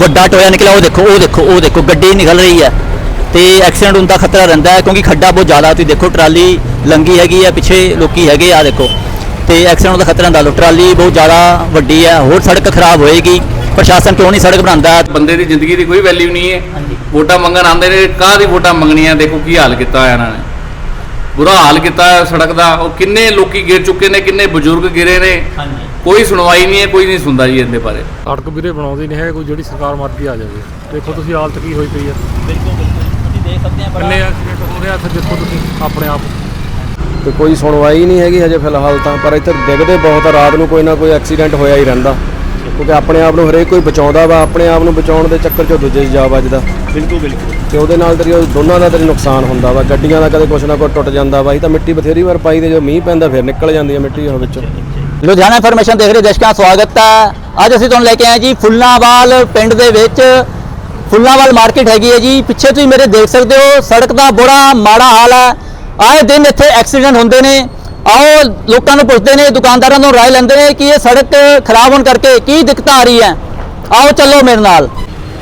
ਵੱਡਾ ਟੋਇਆ ਨਿਕਲਿਆ ਉਹ ਦੇਖੋ ਉਹ ਦੇਖੋ ਉਹ ਦੇਖੋ ਗੱਡੀ ਨਿਕਲ ਰਹੀ ਹੈ ਤੇ ਐਕਸੀਡੈਂਟ ਹੋਣ ਦਾ ਖਤਰਾ ਰਹਿੰਦਾ ਹੈ ਕਿਉਂਕਿ ਖੱਡਾ ਬਹੁਤ ਜ਼ਿਆਦਾ ਤੁਸੀਂ ਦੇਖੋ ਟਰਾਲੀ ਲੰਗੀ ਹੈਗੀ ਹੈ ਪਿੱਛੇ ਲੋਕੀ ਹੈਗੇ ਆ ਦੇਖੋ। ਤੇ ਐਕਸੀਡੈਂਟ ਦਾ ਖਤਰਾ ਹੁੰਦਾ ਲੋ ਟਰਾਲੀ ਬਹੁਤ ਜ਼ਿਆਦਾ ਵੱਡੀ ਹੈ ਹੋਰ ਸੜਕ ਖਰਾਬ ਹੋਏਗੀ ਪ੍ਰਸ਼ਾਸਨ ਕਿਉਂ ਨਹੀਂ ਸੜਕ ਬਣਾਉਂਦਾ? ਬੰਦੇ ਦੀ ਜ਼ਿੰਦਗੀ ਦੀ ਕੋਈ ਵੈਲਿਊ ਨਹੀਂ ਹੈ। ਵੋਟਾਂ ਮੰਗਣ ਆਉਂਦੇ ਨੇ ਕਾਹਦੀ ਵੋਟਾਂ ਮੰਗਣੀਆਂ? ਦੇਖੋ ਕੀ ਹਾਲ ਕੀਤਾ ਹੋਇਆ ਇਹਨਾਂ ਨੇ। ਬੁਰਾ ਹਾਲ ਕੀਤਾ ਸੜਕ ਦਾ ਉਹ ਕਿੰਨੇ ਲੋਕੀ ਗਿਰ ਚੁੱਕੇ ਨੇ ਕਿੰਨੇ ਬਜ਼ੁਰਗ ਗਿਰੇ ਨੇ। ਹਾਂਜੀ। ਕੋਈ ਸੁਣਵਾਈ ਨਹੀਂ ਹੈ ਕੋਈ ਨਹੀਂ ਸੁਣਦਾ ਜੀ ਇਹਦੇ ਬਾਰੇ। ਸੜਕ ਵੀਰੇ ਬਣਾਉਂਦੀ ਨਹੀਂ ਹੈ ਕੋਈ ਜਿਹੜੀ ਸਰਕਾਰ ਮਰਜ਼ੀ ਆ ਜਾਵੇ। ਦੇਖੋ ਤੁਸੀਂ ਹਾਲਤ ਕੀ ਹੋਈ ਪਈ ਹੈ। ਬਿਲਕੁਲ ਬਿਲਕੁਲ। ਤੁਸੀਂ ਦੇਖ ਸਕਦੇ ਆ ਕਿੰਨੇ ਐਕਸੀਡੈਂਟ ਹੋ ਰਿਹਾ ਇੱਥੇ ਦੇਖੋ ਤੁਸੀਂ ਆਪਣੇ ਆਪ। ਤੇ ਕੋਈ ਸੁਣਵਾਈ ਨਹੀਂ ਹੈਗੀ ਹਜੇ ਫਿਲਹਾਲ ਤਾਂ ਪਰ ਇੱਥੇ ਡਿੱਗਦੇ ਬਹੁਤ ਆ, ਰਾਤ ਨੂੰ ਕੋਈ ਨਾ ਕੋਈ ਐਕਸੀਡੈਂਟ ਹੋਇਆ ਹੀ ਰਹਿੰਦਾ। ਕਿਉਂਕਿ ਆਪਣੇ ਆਪ ਨੂੰ ਹਰੇਕ ਕੋਈ ਬਚਾਉਂਦਾ ਵਾ ਆਪਣੇ ਆਪ ਨੂੰ ਬਚਾਉਣ ਦੇ ਚੱਕਰ 'ਚ ਦੂਜੇ 'ਚ ਜਾ ਵੱਜਦਾ ਬਿਲਕੁਲ ਬਿਲਕੁਲ। ਤੇ ਉਹਦੇ ਨਾਲ ਤੇਰੀ ਉਹ ਦੋਨਾਂ ਦਾ ਤੇਰੀ ਨੁਕਸਾਨ ਹੁੰਦਾ ਵਾ ਗੱਡੀਆਂ ਦਾ ਕਦੇ ਕੁਛ ਨਾ ਕੁਛ ਟੁੱਟ ਜਾਂਦਾ ਵਾ ਇਹ ਤਾਂ ਮਿੱਟੀ ਬਥੇਰੀ ਵਾਰ ਪਾਈ ਤੇ ਜਦੋਂ ਮੀਂਹ ਪੈਂਦਾ ਫਿਰ ਨਿਕਲ ਜਾਂਦੀ ਹੈ ਮਿੱਟੀ ਉਹ ਵਿੱਚੋਂ। ਲੁਧਿਆਣਾ ਇਨਫੋਰਮੇਸ਼ਨ ਦੇਖ ਰਹੇ ਦਰਸ਼ਕਾਂ ਦਾ ਸਵਾਗਤ ਹੈ। ਅੱਜ ਅਸੀਂ ਤੁਹਾਨੂੰ ਲੈ ਕੇ ਆਏ ਜੀ ਫੁੱਲਾਂਵਾਲ ਪਿੰਡ ਦੇ ਵਿੱਚ। ਫੁੱਲਾਂਵਾਲ ਮਾਰਕੀਟ ਹੈਗੀ ਹੈ ਜੀ। ਪਿੱਛੇ ਤੁਸੀਂ ਮੇਰੇ ਦੇਖ ਸਕਦੇ ਹੋ, ਸੜਕ ਦਾ ਬੜਾ ਮਾੜਾ ਹਾਲ ਹੈ। ਆਏ ਦਿਨ ਇੱਥੇ ਐਕਸੀਡੈਂਟ ਹੁੰਦੇ ਨੇ। ਆਓ, ਲੋਕਾਂ ਨੂੰ ਪੁੱਛਦੇ ਨੇ, ਦੁਕਾਨਦਾਰਾਂ ਤੋਂ ਰਾਏ ਲੈਂਦੇ ਨੇ ਕਿ ਇਹ ਸੜਕ ਖਰਾਬ ਹੋਣ ਕਰਕੇ ਕੀ ਦਿੱਕਤਾਂ ਆ ਰਹੀ ਹੈ ਆਓ, ਚੱਲੋ ਮੇਰੇ ਨਾਲ।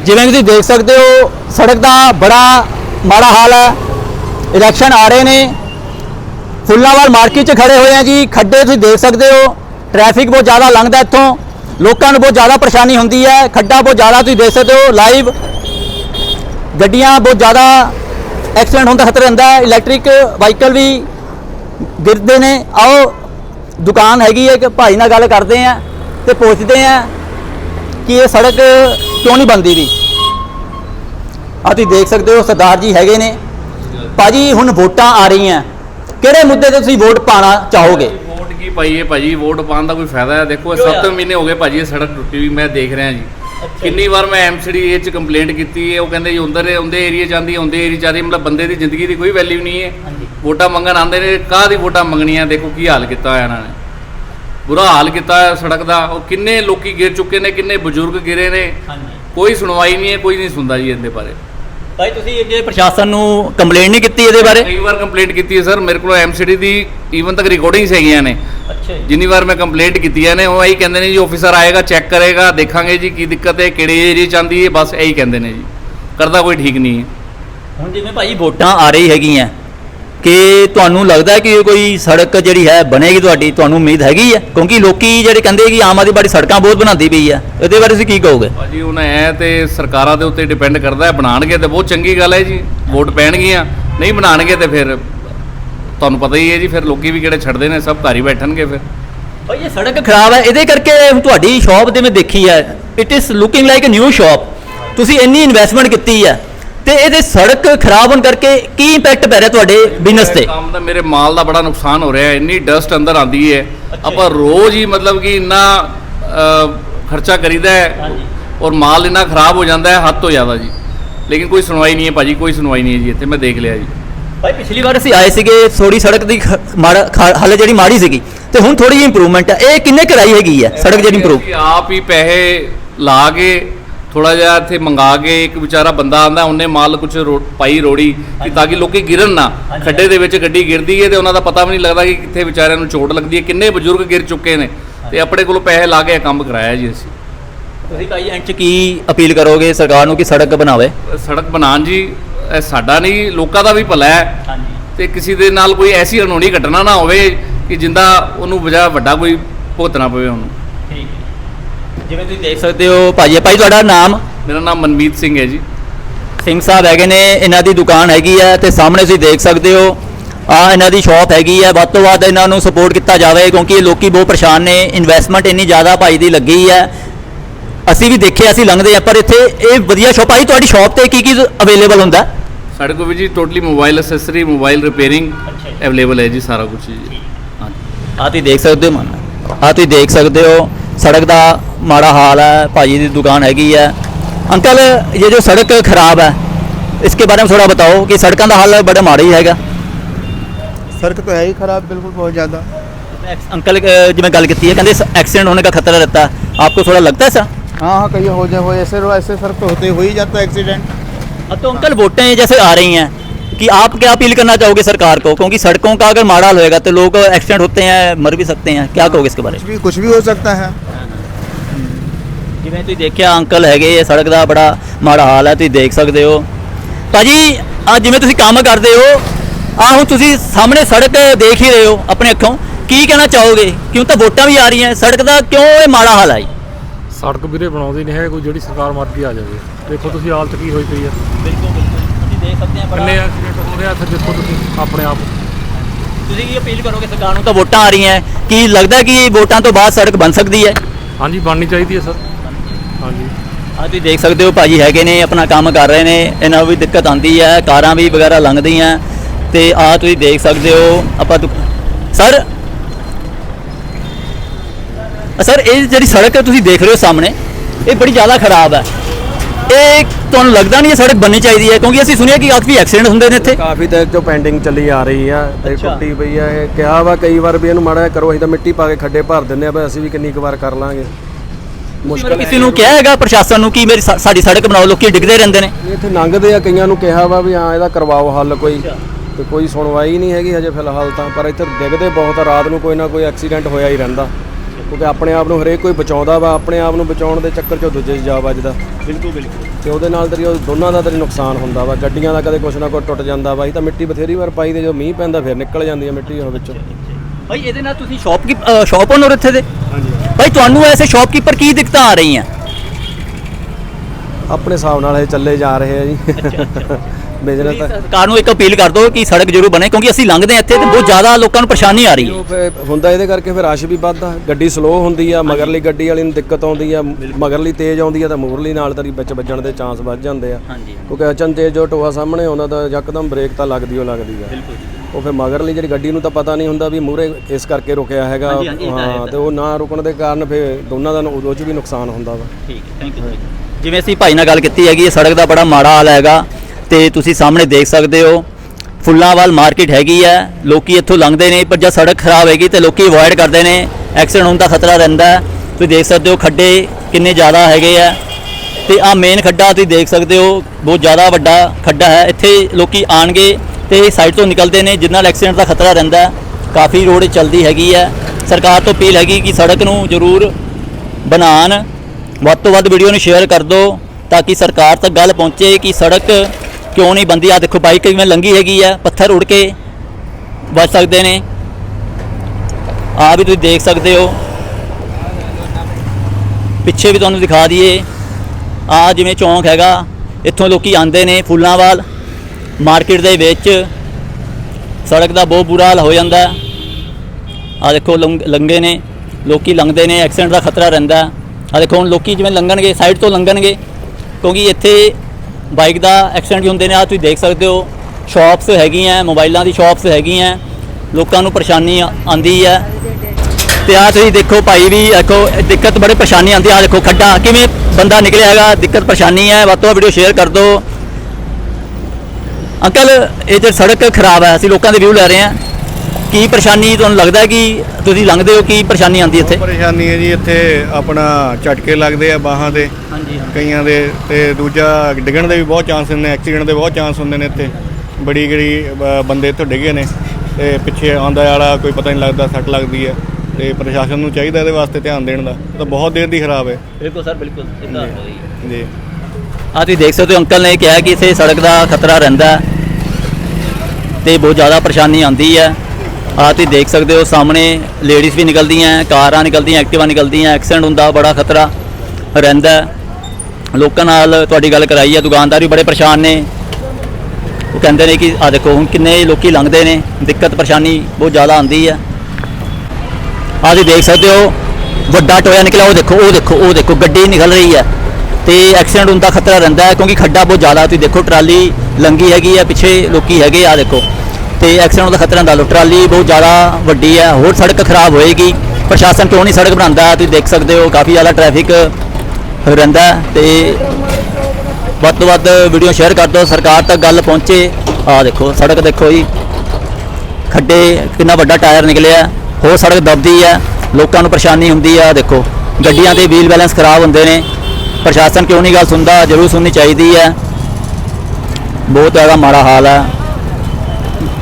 ਜਿਵੇਂ ਕਿ ਤੁਸੀਂ ਦੇਖ ਸਕਦੇ ਹੋ, ਸੜਕ ਦਾ ਬੜਾ ਮਾੜਾ ਹਾਲ ਹੈ। ਇਲੈਕਸ਼ਨ ਆ ਰਹੇ ਨੇ। ਫੁੱਲਾਂਵਾਲ ਮਾਰਕੀਟ 'ਚ ਖੜੇ ਹੋਏ ਆ ਜੀ। ਖੱਡੇ ਤੁਸੀਂ ਦੇਖ ਸਕਦੇ ਹੋ। ਟ੍ਰੈਫਿਕ ਬਹੁਤ ਜ਼ਿਆਦਾ ਲੰਘਦਾ ਇੱਥੋਂ। ਲੋਕਾਂ ਨੂੰ ਬਹੁਤ ਜ਼ਿਆਦਾ ਪਰੇਸ਼ਾਨੀ ਹੁੰਦੀ ਹੈ। ਖੱਡਾ ਬਹੁਤ ਜ਼ਿਆਦਾ ਤੁਸੀਂ ਦੇਖ ਸਕਦੇ ਹੋ ਲਾਈਵ ਗੱਡੀਆਂ ਬਹੁਤ ਜ਼ਿਆਦਾ ਐਕਸੀਡੈਂਟ ਹੁੰਦਾ ਦਾ ਖਤਰਾ ਰਹਿੰਦਾ ਹੈ। ਇਲੈਕਟ੍ਰਿਕ ਵਾਹੀਕਲ ਵੀ ਗਿਰਦੇ ਨੇ। ਆਓ, ਦੁਕਾਨ ਹੈਗੀ ਹੈ ਕਿ ਭਾਈ ਨਾਲ ਗੱਲ ਕਰਦੇ ਆ ਤੇ ਪੁੱਛਦੇ ਆ ਕਿ ਇਹ ਸੜਕ ਕਿਉਂ ਨਹੀਂ ਬਣਦੀ ਵੀ? ਆ ਤੁਸੀਂ ਦੇਖ ਸਕਦੇ ਹੋ, ਸਰਦਾਰ ਜੀ ਹੈਗੇ ਨੇ। ਭਾਜੀ, ਹੁਣ ਵੋਟਾਂ ਆ ਰਹੀਆਂ। ਕਿਹੜੇ ਮੁੱਦੇ ਤੇ ਤੁਸੀਂ ਵੋਟ ਪਾਣਾ ਚਾਹੋਗੇ? ਕੀ ਪਾਈਏ ਭਾਜੀ ਵੋਟ ਪਾਉਣ ਦਾ ਕੋਈ ਫਾਇਦਾ ਹੈ? ਦੇਖੋ ਇਹ ਕਿਉਂ ਸੱਤ ਯਾਰ? ਮਹੀਨੇ ਹੋ ਗਏ ਭਾਜੀ ਇਹ ਸੜਕ ਟੁੱਟੀ ਹੋਈ ਮੈਂ ਦੇਖ ਰਿਹਾ ਜੀ। ਕਿੰਨੀ ਵਾਰ ਮੈਂ ਐਮਸੀਡੀ ਇਹ ਚ ਕੰਪਲੇਂਟ ਕੀਤੀ ਹੈ ਉਹ ਕਹਿੰਦੇ ਜੀ ਉਧਰ ਉਹਦੇ ਏਰੀਆ ਜਾਂਦੀ ਹੈ ਉਹਦੇ ਏਰੀਆ ਜਾਂਦੀ ਹੈ, ਮਤਲਬ ਬੰਦੇ ਦੀ ਜ਼ਿੰਦਗੀ ਦੀ ਕੋਈ ਵੈਲਿਊ ਨਹੀਂ ਹੈ। ਵੋਟਾਂ ਮੰਗਣ ਆਉਂਦੇ ਨੇ ਕਾਹਦੀ ਵੋਟਾਂ ਮੰਗਣੀਆਂ? ਦੇਖੋ ਕੀ ਹਾਲ ਕੀਤਾ ਹੋਇਆ ਇਹਨਾਂ ਨੇ। ਬੁਰਾ ਹਾਲ ਕੀਤਾ ਹੋਇਆ ਸੜਕ ਦਾ ਉਹ ਕਿੰਨੇ ਲੋਕੀ ਗਿਰ ਚੁੱਕੇ ਨੇ ਕਿੰਨੇ ਬਜ਼ੁਰਗ ਗਿਰੇ ਨੇ। ਕੋਈ ਸੁਣਵਾਈ ਨਹੀਂ ਹੈ ਕੋਈ ਨਹੀਂ ਸੁਣਦਾ ਜੀ ਇਹਦੇ ਬਾਰੇ। ਭਾਈ ਤੁਸੀਂ ਅੱਗੇ ਪ੍ਰਸ਼ਾਸਨ ਨੂੰ ਕੰਪਲੇਂਟ ਨਹੀਂ ਕੀਤੀ ਇਹਦੇ ਬਾਰੇ? ਕਈ ਵਾਰ ਕੰਪਲੇਂਟ ਕੀਤੀ ਹੈ ਸਰ। ਮੇਰੇ ਕੋਲ ਐਮਸੀਡੀ ਦੀ ਈਵਨ ਤੱਕ ਰਿਕਾਰਡਿੰਗਸ ਹੈਗੀਆਂ ਨੇ। ਅੱਛਾ ਜਿੰਨੀ ਵਾਰ ਮੈਂ ਕੰਪਲੇਂਟ ਕੀਤੀਆਂ ਨੇ ਉਹ ਇਹੀ ਕਹਿੰਦੇ ਨੇ ਜੀ ਆਫੀਸਰ ਆਏਗਾ ਚੈੱਕ ਕਰੇਗਾ ਦੇਖਾਂਗੇ ਜੀ ਕੀ ਦਿੱਕਤ ਹੈ ਕਿਹੜੇ ਏਰੀਆ ਚ ਆਂਦੀ ਹੈ ਬਸ ਇਹੀ ਕਹਿੰਦੇ ਨੇ ਜੀ। ਕਰਦਾ ਕੋਈ ਠੀਕ ਨਹੀਂ ਹੈ। ਹੁਣ ਜਿਵੇਂ ਭਾਈ ਵੋਟਾਂ ਆ ਰਹੀ ਹੈਗੀਆਂ ਕਿ ਤੁਹਾਨੂੰ ਲੱਗਦਾ ਹੈ ਕਿ ਇਹ ਕੋਈ ਸੜਕ ਜਿਹੜੀ ਹੈ ਬਣੇਗੀ ਤੁਹਾਡੀ? ਤੁਹਾਨੂੰ ਉਮੀਦ ਹੈਗੀ ਹੈ? ਕਿਉਂਕਿ ਲੋਕੀ ਜਿਹੜੇ ਕਹਿੰਦੇ ਕਿ ਆਮ ਆਦਮੀ ਪਾਰਟੀ ਸੜਕਾਂ ਬਹੁਤ ਬਣਾਉਂਦੀ ਪਈ ਹੈ। ਇਹਦੇ ਬਾਰੇ ਤੁਸੀਂ ਕੀ ਕਹੋਗੇ? ਭਾਜੀ ਹੁਣ ਐ ਤੇ ਸਰਕਾਰਾਂ ਦੇ ਉੱਤੇ ਡਿਪੈਂਡ ਕਰਦਾ ਹੈ। ਬਣਾਣਗੇ ਤੇ ਬਹੁਤ ਚੰਗੀ ਗੱਲ ਹੈ ਜੀ। ਵੋਟ ਪੈਣਗੀਆਂ। ਨਹੀਂ ਬਣਾਣਗੇ ਤੇ ਫਿਰ ਤੁਹਾਨੂੰ ਪਤਾ ਹੀ ਹੈ ਜੀ ਫਿਰ ਲੋਕੀ ਵੀ ਕਿਹੜੇ ਛੱਡਦੇ ਨੇ ਸਭ ਘਰ ਹੀ ਬੈਠਣਗੇ ਫਿਰ। ਭਾਈ ਇਹ ਸੜਕ ਖਰਾਬ ਹੈ। ਇਹਦੇ ਕਰਕੇ ਤੁਹਾਡੀ ਸ਼ਾਪ ਦੇ ਮੈਂ ਦੇਖੀ ਹੈ। It is looking like a new shop ਤੁਸੀਂ ਇੰਨੀ ਇਨਵੈਸਟਮੈਂਟ ਕੀਤੀ ਹੈ। ਤੇ ਇਹਦੇ ਸੜਕ ਖਰਾਬ ਹੋਣ ਕਰਕੇ ਕੀ ਇੰਪੈਕਟ ਪੈ ਰਿਹਾ ਤੁਹਾਡੇ ਬਿਜ਼ਨਸ ਤੇ? ਕੰਮ ਦਾ ਮੇਰੇ ਮਾਲ ਦਾ ਬੜਾ ਨੁਕਸਾਨ ਹੋ ਰਿਹਾ ਹੈ ਇੰਨੀ ਡਸਟ ਅੰਦਰ ਆਂਦੀ ਹੈ। ਆਪਾਂ ਰੋਜ਼ ਹੀ ਮਤਲਬ ਕਿ ਇੰਨਾ ਖਰਚਾ ਕਰੀਦਾ ਹੈ ਔਰ ਮਾਲ ਇੰਨਾ ਖਰਾਬ ਹੋ ਜਾਂਦਾ ਹੈ ਹੱਦ ਤੋਂ ਜ਼ਿਆਦਾ ਜੀ। ਲੇਕਿਨ ਕੋਈ ਸੁਣਵਾਈ ਨਹੀਂ ਹੈ ਭਾਜੀ ਕੋਈ ਸੁਣਵਾਈ ਨਹੀਂ ਹੈ ਜੀ ਇੱਥੇ ਮੈਂ ਦੇਖ ਲਿਆ ਜੀ। ਭਾਈ ਪਿਛਲੀ ਵਾਰ ਅਸੀਂ ਆਏ ਸੀਗੇ ਥੋੜੀ ਸੜਕ ਦੀ ਮਾੜਾ ਹਾਲੇ ਜਿਹੜੀ ਮਾੜੀ ਸੀਗੀ ਤੇ ਹੁਣ ਥੋੜੀ ਜਿਹੀ ਇੰਪਰੂਵਮੈਂਟ ਹੈ। ਇਹ ਕਿੰਨੇ ਕਰਾਈ ਹੈਗੀ ਹੈ ਸੜਕ ਜਿਹੜੀ ਇੰਪਰੂਵ ਆਪ ਹੀ ਪੈਸੇ ਲਾ ਕੇ ਥੋੜਾ ਜਿਹਾ ਇੱਥੇ ਮੰਗਾ ਕੇ ਇੱਕ ਵਿਚਾਰਾ ਬੰਦਾ ਆਂਦਾ ਉਹਨੇ ਮਾਲ ਕੁਝ ਪਾਈ ਰੋੜੀ ਕਿ ਤਾਂ ਕਿ ਲੋਕੀ ਗਿਰਨ ਨਾ। ਖੱਡੇ ਦੇ ਵਿੱਚ ਗੱਡੀ ਗਿਰਦੀ ਹੈ ਤੇ ਉਹਨਾਂ ਦਾ ਪਤਾ ਵੀ ਨਹੀਂ ਲੱਗਦਾ ਕਿ ਕਿੱਥੇ ਵਿਚਾਰਿਆਂ ਨੂੰ ਚੋਟ ਲੱਗਦੀ ਹੈ ਕਿੰਨੇ ਬਜ਼ੁਰਗ ਗਿਰ ਚੁੱਕੇ ਨੇ। ਤੇ ਆਪਣੇ ਕੋਲੋਂ ਪੈਸੇ ਲਾ ਕੇ ਕੰਮ ਕਰਾਇਆ ਜੀ ਅਸੀਂ। ਤੁਸੀਂ ਭਾਈ ਐਂਡ ਚ ਕੀ ਅਪੀਲ ਕਰੋਗੇ ਸਰਕਾਰ ਨੂੰ ਕਿ ਸੜਕ ਬਣਾਵੇ? ਸੜਕ ਬਣਾਉਣ ਜੀ ਇਹ ਸਾਡਾ ਨਹੀਂ ਲੋਕਾਂ ਦਾ ਵੀ ਭਲਾ ਹੈ। ਹਾਂਜੀ। ਤੇ ਕਿਸੇ ਦੇ ਨਾਲ ਕੋਈ ਐਸੀ ਅਨਹੋਣੀ ਘਟਨਾ ਨਾ ਹੋਵੇ ਕਿ ਜਿੰਦਾ ਉਹਨੂੰ ਵਜਾ ਵੱਡਾ ਕੋਈ ਭੁਗਤਣਾ ਪਵੇ ਉਹਨੂੰ। ਜਿਵੇਂ ਤੁਸੀਂ ਦੇਖ ਸਕਦੇ ਹੋ ਭਾਜੀ ਭਾਈ ਤੁਹਾਡਾ ਨਾਮ? ਮੇਰਾ ਨਾਮ ਮਨਮੀਤ ਸਿੰਘ ਹੈ ਜੀ। ਸਿੰਘ ਸਾਹਿਬ ਹੈਗੇ ਨੇ ਇਹਨਾਂ ਦੀ ਦੁਕਾਨ ਹੈਗੀ ਹੈ ਤੇ ਸਾਹਮਣੇ ਤੁਸੀਂ ਦੇਖ ਸਕਦੇ ਹੋ ਆ ਇਹਨਾਂ ਦੀ ਸ਼ਾਪ ਹੈਗੀ ਹੈ। ਵੱਧ ਤੋਂ ਵੱਧ ਇਹਨਾਂ ਨੂੰ ਸਪੋਰਟ ਕੀਤਾ ਜਾਵੇ ਕਿਉਂਕਿ ਇਹ ਲੋਕੀ ਬਹੁਤ ਪਰੇਸ਼ਾਨ ਨੇ। ਇਨਵੈਸਟਮੈਂਟ ਇੰਨੀ ਜ਼ਿਆਦਾ ਭਾਈ ਦੀ ਲੱਗੀ ਹੈ। ਅਸੀਂ ਵੀ ਦੇਖਿਆ ਅਸੀਂ ਲੰਘਦੇ ਆ ਪਰ ਇੱਥੇ ਇਹ ਵਧੀਆ ਸ਼ਾਪ ਆਈ ਤੁਹਾਡੀ ਸ਼ਾਪ ਤੇ ਕੀ ਕੀ ਅਵੇਲੇਬਲ ਹੁੰਦਾ? ਹੈ? ਸਾਡੇ ਕੋਲ ਵੀ ਜੀ totally mobile accessory mobile repairing available ਹੈ ਜੀ ਸਾਰਾ ਕੁਝ ਜੀ। ਹਾਂਜੀ ਆ ਤੁਸੀਂ ਦੇਖ ਸਕਦੇ ਹੋ ਮਨ। ਆ ਤੁਸੀਂ ਦੇਖ ਸਕਦੇ ਹੋ ਸੜਕ ਦਾ ਮਾੜਾ ਹਾਲ ਹੈ ਭਾਜੀ ਦੀ ਦੁਕਾਨ ਹੈਗੀ ਹੈ ਅੰਕਲ ਇਹ ਜੋ ਸੜਕ ਖਰਾਬ ਹੈ इसके बारे में थोड़ा बताओ कि सड़कों का हाल बड़ा माड़ा ही हैगा सड़क तो है ही खराब बिल्कुल बहुत ज़्यादा अंकल अ, जिवें गल की है कहते एक्सीडेंट होने का खतरा रहता है आपको थोड़ा लगता है ऐसा हाँ हाँ कहीं हो जाए हो ऐसे ऐसे सड़क तो होते हो ही जाता है एक्सीडेंट हाँ, तो अंकल वोटें जैसे आ रही हैं कि आप क्या अपील करना चाहोगे सरकार को क्योंकि सड़कों का अगर माड़ा हाल होएगा तो लोग एक्सीडेंट होते हैं मर भी सकते हैं क्या कहोगे इसके बारे कुछ भी कुछ भी हो सकता है ਜਿਵੇਂ ਤੁਸੀਂ ਦੇਖਿਆ ਅੰਕਲ ਹੈਗੇ ਇਹ ਸੜਕ ਦਾ ਬੜਾ ਮਾੜਾ ਹਾਲ ਹੈ ਤੁਸੀਂ ਦੇਖ ਸਕਦੇ ਹੋ ਭਾਜੀ ਆ ਜਿਵੇਂ ਤੁਸੀਂ ਕੰਮ ਕਰਦੇ ਹੋ ਆ ਹੁਣ ਤੁਸੀਂ ਸਾਹਮਣੇ ਸੜਕ ਦੇਖ ਹੀ ਰਹੇ ਹੋ ਆਪਣੇ ਅੱਖੋਂ ਕੀ ਕਹਿਣਾ ਚਾਹੋਗੇ ਕਿਉਂ ਤਾਂ ਵੋਟਾਂ ਵੀ ਆ ਰਹੀਆਂ ਸੜਕ ਦਾ ਕਿਉਂ ਇਹ ਮਾੜਾ ਹਾਲ ਹੈ ਜੀ? ਸੜਕ ਵੀਰੇ ਬਣਾਉਂਦੀ ਨਹੀਂ ਹੈ ਕੋਈ ਜਿਹੜੀ ਸਰਕਾਰ ਮਰਜ਼ੀ ਆ ਜਾਵੇ ਦੇਖੋ ਤੁਸੀਂ ਹਾਲਤ ਕੀ ਹੋਈ ਪਈ ਆ ਬਿਲਕੁਲ ਬਿਲਕੁਲ ਤੁਸੀਂ ਦੇਖ ਸਕਦੇ ਆ ਕਿੰਨੇ ਐਕਸੀਡੈਂਟ ਹੋ ਰਿਹਾ ਇੱਥੇ ਦੇਖੋ ਤੁਸੀਂ ਆਪਣੇ ਆਪ। ਤੁਸੀਂ ਕੀ ਅਪੀਲ ਕਰੋਗੇ ਸਰਕਾਰ ਨੂੰ ਤਾਂ ਵੋਟਾਂ ਆ ਰਹੀਆਂ ਕੀ ਲੱਗਦਾ ਕਿ ਵੋਟਾਂ ਤੋਂ ਬਾਅਦ ਸੜਕ ਬਣ ਸਕਦੀ ਹੈ? ਹਾਂਜੀ ਬਣਨੀ ਚਾਹੀਦੀ ਹੈ ਸਰ। ਹਾਂਜੀ। ਆ ਤੁਸੀਂ ਦੇਖ ਸਕਦੇ ਹੋ ਭਾਜੀ ਹੈਗੇ ਨੇ ਆਪਣਾ ਕੰਮ ਕਰ ਰਹੇ ਨੇ ਇਹਨਾਂ ਨੂੰ ਵੀ ਦਿੱਕਤ ਆਉਂਦੀ ਹੈ ਕਾਰਾਂ ਵੀ ਵਗੈਰਾ ਲੰਘਦੀਆਂ ਤੇ ਆ ਤੁਸੀਂ ਦੇਖ ਸਕਦੇ ਹੋ ਆਪਾਂ ਦੁ- ਸਰ ਇਹ ਜਿਹੜੀ ਸੜਕ ਤੁਸੀਂ ਦੇਖ ਰਹੇ ਹੋ ਸਾਹਮਣੇ ਇਹ ਬੜੀ ਜ਼ਿਆਦਾ ਖਰਾਬ ਹੈ। ਇਹ ਤੁਹਾਨੂੰ ਲੱਗਦਾ ਨਹੀਂ ਇਹ ਸੜਕ ਬਣਨੀ ਚਾਹੀਦੀ ਹੈ? ਕਿਉਂਕਿ ਅਸੀਂ ਸੁਣਿਆ ਕਿ ਕਾਫੀ ਐਕਸੀਡੈਂਟ ਹੁੰਦੇ ਨੇ ਇੱਥੇ। ਕਾਫੀ ਦੇਰ ਤੋਂ ਪੈਂਡਿੰਗ ਚੱਲੀ ਆ ਰਹੀ ਆ ਤੇ ਅੱਛਾ। ਟੁੱਟੀ ਪਈ ਆ ਇਹ ਕਿਹਾ ਵਾ ਕਈ ਵਾਰ ਵੀ ਇਹਨੂੰ ਮਾੜਾ ਜਿਹਾ ਕਰੋ ਅਸੀਂ ਤਾਂ ਮਿੱਟੀ ਪਾ ਕੇ ਖੱਡੇ ਭਰ ਦਿੰਦੇ ਆ ਪਰ ਅਸੀਂ ਵੀ ਕਿੰਨੀ ਕੁ ਵਾਰ ਕਰ ਲਾਂਗੇ। ਮੁਸ਼ਕਲ ਕਿਸੇ ਨੂੰ ਕਿਹਾ ਹੈਗਾ ਪ੍ਰਸ਼ਾਸਨ ਨੂੰ ਕਿ ਮੇਰੀ ਸਾ- ਸਾਡੀ ਸੜਕ ਬਣਾਓ ਲੋਕੀ ਡਿੱਗਦੇ ਰਹਿੰਦੇ ਨੇ? ਇੱਥੇ ਲੰਘਦੇ ਆ ਕਈਆਂ ਨੂੰ ਕਿਹਾ ਵਾ ਵੀ ਹਾਂ ਇਹਦਾ ਕਰਵਾਓ ਹੱਲ ਕੋਈ। ਤੇ ਕੋਈ ਸੁਣਵਾਈ ਨਹੀਂ ਹੈਗੀ ਹਜੇ ਫਿਲਹਾਲ ਤਾਂ ਪਰ ਇੱਥੇ ਡਿੱਗਦੇ ਬਹੁਤ ਆ ਰਾਤ ਨੂੰ ਕੋਈ ਨਾ ਕੋਈ ਐਕਸੀਡੈਂਟ ਹੋਇਆ ਹੀ ਰਹਿੰਦਾ। ਕਿਉਂਕਿ ਆਪਣੇ ਆਪ ਨੂੰ ਹਰੇਕ ਕੋਈ ਬਚਾਉਂਦਾ ਵਾ ਆਪਣੇ ਆਪ ਨੂੰ ਬਚਾਉਣ ਦੇ ਚੱਕਰ 'ਚ ਦੂਜੇ 'ਚ ਜਾ ਵੱਜਦਾ। ਬਿਲਕੁਲ ਬਿਲਕੁਲ। ਤੇ ਉਹਦੇ ਨਾਲ ਤੇਰੀ ਉਹ ਦੋਨਾਂ ਦਾ ਤੇਰੀ ਨੁਕਸਾਨ ਹੁੰਦਾ ਵਾ ਗੱਡੀਆਂ ਦਾ ਕਦੇ ਕੁਛ ਨਾ ਕੁਛ ਟੁੱਟ ਜਾਂਦਾ ਵਾ ਇਹ ਤਾਂ ਮਿੱਟੀ ਬਥੇਰੀ ਵਾਰ ਪਾਈ ਦੇ ਜਦੋਂ ਮੀਂਹ ਪੈਂਦਾ ਫਿਰ ਨਿਕਲ ਜਾਂਦੀ ਹੈ ਮਿੱਟੀ ਉਹ ਵਿੱਚੋਂ। ਭਾਈ ਇਹਦੇ ਨਾਲ ਤੁਸੀਂ ਸ਼ਾਪ ਕੀ ਸ਼ਾਪ ਓਨਰ ਇੱਥੇ ਦੇ? ਹਾਂਜੀ। ਭਾਈ ਤੁਹਾਨੂੰ ਐਸੇ ਸ਼ਾਪਕੀਪਰ ਕੀ ਦਿੱਕਤਾਂ ਆ ਰਹੀਆਂ? ਆਪਣੇ ਹਿਸਾਬ ਨਾਲ ਇਹ ਚੱਲੇ ਜਾ ਰਹੇ ਆ ਜੀ। ਬਿਜ਼ਨਸ ਸਰਕਾਰ ਨੂੰ ਇੱਕ ਅਪੀਲ ਕਰ ਦਿਓ ਕਿ ਸੜਕ ਜ਼ਰੂਰ ਬਣੇ ਕਿਉਂਕਿ ਅਸੀਂ ਲੰਘਦੇ ਹਾਂ ਇੱਥੇ ਤੇ ਬਹੁਤ ਜ਼ਿਆਦਾ ਲੋਕਾਂ ਨੂੰ ਪਰੇਸ਼ਾਨੀ ਆ ਰਹੀ ਹੈ। ਹੁੰਦਾ ਇਹਦੇ ਕਰਕੇ ਫਿਰ ਰਸ਼ ਵੀ ਵੱਧਦਾ। ਗੱਡੀ ਸਲੋ ਹੁੰਦੀ ਆ ਮਗਰਲੀ ਗੱਡੀ ਵਾਲੀ ਨੂੰ ਦਿੱਕਤ ਆਉਂਦੀ ਆ ਮਗਰਲੀ ਤੇਜ਼ ਆਉਂਦੀ ਆ ਤਾਂ ਮੂਰਲੀ ਨਾਲ ਤੇਰੀ ਵਿੱਚ ਵੱਜਣ ਦੇ ਚਾਂਸ ਵੱਧ ਜਾਂਦੇ ਆ। ਕਿਉਂਕਿ ਅਚਨ ਤੇਜ਼ ਜੋ ਟੋਆ ਸਾਹਮਣੇ ਆਉਂਦਾ ਤਾਂ ਯਕਦਮ ਬ੍ਰੇਕ ਤਾਂ ਲੱਗਦੀ ਓ ਲੱਗਦੀ ਆ। ਉਹ ਫਿਰ ਮਗਰਲੀ ਜਿਹੜੀ ਗੱਡੀ ਨੂੰ ਤਾਂ ਪਤਾ ਨਹੀਂ ਹੁੰਦਾ ਵੀ ਮੂਰੇ ਇਸ ਕਰਕੇ ਰੁਕਿਆ ਹੈਗਾ। ਹਾਂ ਤੇ ਉਹ ਨਾ ਰੁਕਣ ਦੇ ਕਾਰਨ ਫਿਰ ਦੋਨਾਂ ਦਾ ਉਹਦੇ 'ਚ ਵੀ ਨੁਕਸਾਨ ਹੁੰਦਾ ਵਾ। ਠੀਕ ਹੈ ਥੈਂਕ ਯੂ ਜਿਵੇਂ ਅਸੀਂ ਭਾਈ ਨਾਲ ਗੱਲ ਕੀਤੀ ਹੈਗੀ ਇਹ ਸੜਕ ਦਾ ਬੜਾ ਮਾੜਾ ਹਾਲ ਹੈਗਾ। ਤੇ ਤੁਸੀਂ ਸਾਹਮਣੇ ਦੇਖ ਸਕਦੇ ਹੋ ਫੁੱਲਾਂਵਾਲ ਮਾਰਕੀਟ ਹੈਗੀ ਹੈ, ਲੋਕੀ ਇੱਥੋਂ ਲੰਘਦੇ ਨੇ, ਪਰ ਜਦ ਸੜਕ ਖਰਾਬ ਹੈਗੀ ਤੇ ਲੋਕੀ ਅਵੋਇਡ ਕਰਦੇ ਨੇ ਐਕਸੀਡੈਂਟ ਹੋਣ ਦਾ ਖਤਰਾ ਰਹਿੰਦਾ ਤੁਸੀਂ ਦੇਖ ਸਕਦੇ ਹੋ ਖੱਡੇ ਕਿੰਨੇ ਜ਼ਿਆਦਾ ਹੈਗੇ ਆ। ਤੇ ਆ ਮੇਨ ਖੱਡਾ ਤੁਸੀਂ ਦੇਖ ਸਕਦੇ ਹੋ, ਬਹੁਤ ਜ਼ਿਆਦਾ ਵੱਡਾ ਖੱਡਾ ਹੈ। ਇੱਥੇ ਲੋਕੀ ਆਣਗੇ ਤੇ ਸਾਈਡ ਤੋਂ ਨਿਕਲਦੇ ਨੇ ਜਿਸ ਨਾਲ ਐਕਸੀਡੈਂਟ ਦਾ ਖਤਰਾ ਰਹਿੰਦਾ ਕਾਫੀ ਰੋਡ ਚੱਲਦੀ ਹੈਗੀ ਹੈ। ਸਰਕਾਰ ਤੋਂ ਅਪੀਲ ਹੈਗੀ ਕਿ ਸੜਕ ਨੂੰ ਜ਼ਰੂਰ ਬਣਾਉਣ। ਵੱਧ ਤੋਂ ਵੱਧ ਵੀਡੀਓ ਨੂੰ ਸ਼ੇਅਰ ਕਰ ਦਿਓ, ਤਾਂ ਕਿ ਸਰਕਾਰ ਤੱਕ ਗੱਲ ਪਹੁੰਚੇ ਕਿ ਸੜਕ ਕਿਉਂ ਨਹੀਂ ਬੰਦੀ? ਆ ਦੇਖੋ ਬਾਈਕ ਕਿਵੇਂ ਲੰਗੀ ਹੈਗੀ ਆ, ਪੱਥਰ ਉੜ ਕੇ ਵੱਜ ਸਕਦੇ ਨੇ। ਆ ਵੀ ਤੁਸੀਂ ਦੇਖ ਸਕਦੇ ਹੋ। ਪਿੱਛੇ ਵੀ ਤੁਹਾਨੂੰ ਦਿਖਾ ਦਈਏ। ਆ ਜਿਵੇਂ ਚੌਂਕ ਹੈਗਾ, ਇੱਥੋਂ ਲੋਕੀ ਆਉਂਦੇ ਨੇ ਫੁੱਲਾਂਵਾਲ ਮਾਰਕੀਟ ਦੇ ਵਿੱਚ। ਸੜਕ ਦਾ ਬਹੁਤ ਬੁਰਾ ਹਾਲ ਹੋ ਜਾਂਦਾ। ਆ ਦੇਖੋ ਲੰਘ- ਲੰਘੇ ਨੇ। ਲੋਕੀ ਲੰਘਦੇ ਨੇ, ਐਕਸੀਡੈਂਟ ਦਾ ਖਤਰਾ ਰਹਿੰਦਾ। ਆ ਦੇਖੋ ਹੁਣ ਲੋਕੀ ਜਿਵੇਂ ਲੰਘਣਗੇ, ਸਾਈਡ ਤੋਂ ਲੰਘਣਗੇ। ਕਿਉਂਕਿ ਇੱਥੇ ਬਾਈਕ ਦਾ ਐਕਸੀਡੈਂਟ ਵੀ ਹੁੰਦੇ ਨੇ ਆ ਤੁਸੀਂ ਦੇਖ ਸਕਦੇ ਹੋ ਸ਼ਾਪਸ ਹੈਗੀਆਂ, ਮੋਬਾਈਲਾਂ ਦੀ ਸ਼ਾਪਸ ਹੈਗੀਆਂ, ਲੋਕਾਂ ਨੂੰ ਪਰੇਸ਼ਾਨੀ ਆ- ਆਉਂਦੀ ਹੈ ਤੇ ਆ ਤੁਸੀਂ ਦੇਖੋ ਭਾਈ ਵੀ, ਦੇਖੋ, ਦਿੱਕਤ ਬੜੀ ਪਰੇਸ਼ਾਨੀ ਆਉਂਦੀ ਆ। ਦੇਖੋ ਖੱਡਾ, ਕਿਵੇਂ ਬੰਦਾ ਨਿਕਲਿਆ ਹੈਗਾ, ਦਿੱਕਤ ਪਰੇਸ਼ਾਨੀ ਹੈ ਵੱਧ ਤੋਂ ਵੱਧ ਵੀਡੀਓ ਸ਼ੇਅਰ ਕਰ ਦਿਓ ਅੰਕਲ, ਇਹ ਜਿਹੜੀ ਸੜਕ ਖਰਾਬ ਹੈ ਅਸੀਂ ਲੋਕਾਂ ਦੇ ਵਿਊ ਲੈ ਰਹੇ ਹਾਂ ਕੀ ਪਰੇਸ਼ਾਨੀ ਤੁਹਾਨੂੰ ਲੱਗਦਾ ਕਿ ਤੁਸੀਂ ਲੰਘਦੇ ਹੋ ਕੀ ਪਰੇਸ਼ਾਨੀ ਆਉਂਦੀ ਇੱਥੇ? ਪਰੇਸ਼ਾਨੀ ਹੈ ਜੀ ਇੱਥੇ ਆਪਣਾ ਝਟਕੇ ਲੱਗਦੇ ਆ ਬਾਹਾਂ ਦੇ। ਹਾਂਜੀ ਕਈਆਂ ਦੇ ਤੇ ਦੂਜਾ ਡਿੱਗਣ ਦੇ ਵੀ ਬਹੁਤ ਚਾਂਸ ਹੁੰਦੇ ਨੇ ਐਕਸੀਡੈਂਟ ਦੇ ਬਹੁਤ ਚਾਂਸ ਹੁੰਦੇ ਨੇ ਇੱਥੇ। ਬੜੀ ਗੜੀ ਬੰਦੇ ਇੱਥੋਂ ਡਿੱਗੇ ਨੇ ਤੇ ਪਿੱਛੇ ਆਉਂਦਾ ਵਾਲਾ ਕੋਈ ਪਤਾ ਨਹੀਂ ਲੱਗਦਾ ਸੱਟ ਲੱਗਦੀ ਹੈ। ਤੇ ਪ੍ਰਸ਼ਾਸਨ ਨੂੰ ਚਾਹੀਦਾ ਇਹਦੇ ਵਾਸਤੇ ਧਿਆਨ ਦੇਣ ਦਾ। ਤਾਂ ਬਹੁਤ ਦੇਰ ਦੀ ਖਰਾਬ ਹੈ। ਬਿਲਕੁਲ ਸਰ ਬਿਲਕੁਲ। ਇਦਾਂ ਹੋ ਰਹੀ ਹੈ ਜੀ। ਆ ਤੁਸੀਂ ਦੇਖ ਸਕਦੇ ਹੋ ਅੰਕਲ ਨੇ ਕਿਹਾ ਕਿ ਇੱਥੇ ਸੜਕ ਦਾ ਖਤਰਾ ਰਹਿੰਦਾ ਤੇ ਬਹੁਤ ਜ਼ਿਆਦਾ ਪਰੇਸ਼ਾਨੀ ਆਉਂਦੀ ਹੈ। ਆ ਤੁਸੀਂ ਦੇਖ ਸਕਦੇ ਹੋ ਸਾਹਮਣੇ ਲੇਡੀਜ਼ ਵੀ ਨਿਕਲਦੀਆਂ, ਕਾਰਾਂ ਨਿਕਲਦੀਆਂ, ਐਕਟਿਵਾ ਨਿਕਲਦੀਆਂ, ਐਕਸੀਡੈਂਟ ਹੁੰਦਾ, ਬੜਾ ਖਤਰਾ ਰਹਿੰਦਾ ਲੋਕਾਂ ਨਾਲ ਤੁਹਾਡੀ ਗੱਲ ਕਰਾਈ ਹੈ ਦੁਕਾਨਦਾਰ ਵੀ ਬੜੇ ਪਰੇਸ਼ਾਨ ਨੇ। ਉਹ ਕਹਿੰਦੇ ਨੇ ਕਿ ਆ ਦੇਖੋ, ਹੁਣ ਕਿੰਨੇ ਲੋਕੀ ਲੰਘਦੇ ਨੇ, ਦਿੱਕਤ ਪਰੇਸ਼ਾਨੀ ਬਹੁਤ ਜ਼ਿਆਦਾ ਆਉਂਦੀ ਹੈ ਆ ਤੁਸੀਂ ਦੇਖ ਸਕਦੇ ਹੋ, ਵੱਡਾ ਟੋਇਆ ਨਿਕਲਿਆ, ਉਹ ਦੇਖੋ ਉਹ ਦੇਖੋ ਉਹ ਦੇਖੋ, ਗੱਡੀ ਨਿਕਲ ਰਹੀ ਹੈ ਤੇ ਐਕਸੀਡੈਂਟ ਹੁੰਦਾ, ਖਤਰਾ ਰਹਿੰਦਾ ਹੈ, ਕਿਉਂਕਿ ਖੱਡਾ ਬਹੁਤ ਜ਼ਿਆਦਾ, ਤੁਸੀਂ ਦੇਖੋ, ਟਰਾਲੀ ਲੰਗੀ ਹੈਗੀ ਹੈ ਪਿੱਛੇ ਲੋਕੀ ਹੈਗੇ ਆ ਦੇਖੋ। ਤੇ ਐਕਸੀਡੈਂਟ ਦਾ ਖਤਰਾ ਹੁੰਦਾ। ਲੋ ਟਰਾਲੀ ਬਹੁਤ ਜ਼ਿਆਦਾ ਵੱਡੀ ਹੈ। ਹੋਰ ਸੜਕ ਖਰਾਬ ਹੋਏਗੀ। ਪ੍ਰਸ਼ਾਸਨ ਕਿਉਂ ਨਹੀਂ ਸੜਕ ਬਣਾਉਂਦਾ। ਤੁਸੀਂ ਦੇਖ ਸਕਦੇ ਹੋ, ਕਾਫੀ ਜ਼ਿਆਦਾ ਟ੍ਰੈਫਿਕ ਰਹਿੰਦਾ ਹੈ ਤੇ ਵੱਧ ਤੋਂ ਵੱਧ ਵੀਡੀਓ ਸ਼ੇਅਰ ਕਰ ਦਿਓ। ਸਰਕਾਰ ਤੱਕ ਗੱਲ ਪਹੁੰਚੇ। ਆ ਦੇਖੋ, ਸੜਕ ਦੇਖੋ ਜੀ। ਖੱਡੇ, ਕਿੰਨਾ ਵੱਡਾ ਟਾਇਰ ਨਿਕਲਿਆ ਹੋਰ ਸੜਕ ਦਬਦੀ ਹੈ। ਲੋਕਾਂ ਨੂੰ ਪਰੇਸ਼ਾਨੀ ਹੁੰਦੀ ਆ ਦੇਖੋ, ਗੱਡੀਆਂ ਦੇ ਵੀਲ ਬੈਲੈਂਸ ਖਰਾਬ ਹੁੰਦੇ ਨੇ। ਪ੍ਰਸ਼ਾਸਨ ਕਿਉਂ ਨਹੀਂ ਗੱਲ ਸੁਣਦਾ? ਜ਼ਰੂਰ ਸੁਣਨੀ ਚਾਹੀਦੀ ਹੈ। ਬਹੁਤ ਜ਼ਿਆਦਾ ਮਾੜਾ ਹਾਲ ਹੈ।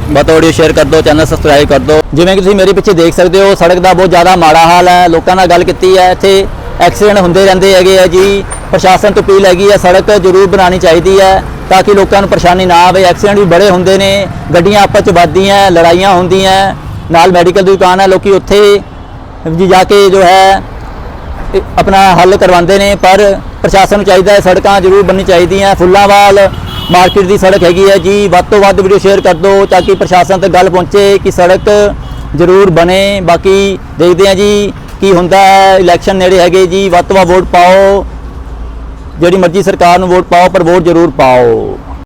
ਬਹੁਤ ਵੀਡੀਓ ਸ਼ੇਅਰ ਕਰ ਦਿਓ ਚੈਨਲ ਸਬਸਕ੍ਰਾਈਬ ਕਰ ਦਿਓ। ਜਿਵੇਂ ਕਿ ਤੁਸੀਂ ਮੇਰੇ ਪਿੱਛੇ ਦੇਖ ਸਕਦੇ ਹੋ, ਸੜਕ ਦਾ ਬਹੁਤ ਜ਼ਿਆਦਾ ਮਾੜਾ ਹਾਲ ਹੈ, ਲੋਕਾਂ ਨਾਲ ਗੱਲ ਕੀਤੀ ਹੈ, ਇੱਥੇ ਐਕਸੀਡੈਂਟ ਹੁੰਦੇ ਰਹਿੰਦੇ ਹੈਗੇ ਆ ਜੀ। ਪ੍ਰਸ਼ਾਸਨ ਤੋਂ ਅਪੀਲ ਹੈਗੀ ਹੈ, ਸੜਕ ਜ਼ਰੂਰ ਬਣਾਉਣੀ ਚਾਹੀਦੀ ਹੈ, ਤਾਂ ਕਿ ਲੋਕਾਂ ਨੂੰ ਪਰੇਸ਼ਾਨੀ ਨਾ ਆਵੇ। ਐਕਸੀਡੈਂਟ ਵੀ ਬੜੇ ਹੁੰਦੇ ਨੇ, ਗੱਡੀਆਂ ਆਪਸ ਚ ਵੱਜਦੀਆਂ ਲੜਾਈਆਂ ਹੁੰਦੀਆਂ, ਨਾਲ ਮੈਡੀਕਲ ਦੀ ਦੁਕਾਨ ਹੈ, ਲੋਕੀ ਉੱਥੇ ਜੀ ਜਾ ਕੇ ਜੋ ਹੈ ਆਪਣਾ ਹੱਲ ਕਰਵਾਉਂਦੇ ਨੇ, ਪਰ ਪ੍ਰਸ਼ਾਸਨ ਨੂੰ ਚਾਹੀਦਾ ਹੈ, ਸੜਕਾਂ ਜ਼ਰੂਰ ਬਣਨੀ ਚਾਹੀਦੀਆਂ ਫੁੱਲਾਂਵਾਲ ਮਾਰਕੀਟ ਦੀ ਸੜਕ ਹੈਗੀ ਹੈ ਜੀ, ਵੱਧ ਤੋਂ ਵੱਧ ਵੀਡੀਓ ਸ਼ੇਅਰ ਕਰ ਦਿਓ ਤਾਂ ਕਿ ਪ੍ਰਸ਼ਾਸਨ ਤੱਕ ਗੱਲ ਪਹੁੰਚੇ ਕਿ ਸੜਕ ਜ਼ਰੂਰ ਬਣੇ। ਬਾਕੀ ਦੇਖਦੇ ਹਾਂ ਜੀ ਕੀ ਹੁੰਦਾ ਹੈ ਇਲੈਕਸ਼ਨ ਨੇੜੇ ਹੈਗੇ ਜੀ, ਵੱਧ ਤੋਂ ਵੱਧ ਵੋਟ ਪਾਓ। ਜਿਹੜੀ ਮਰਜ਼ੀ ਸਰਕਾਰ ਨੂੰ ਵੋਟ ਪਾਓ, ਪਰ ਵੋਟ ਜ਼ਰੂਰ ਪਾਓ।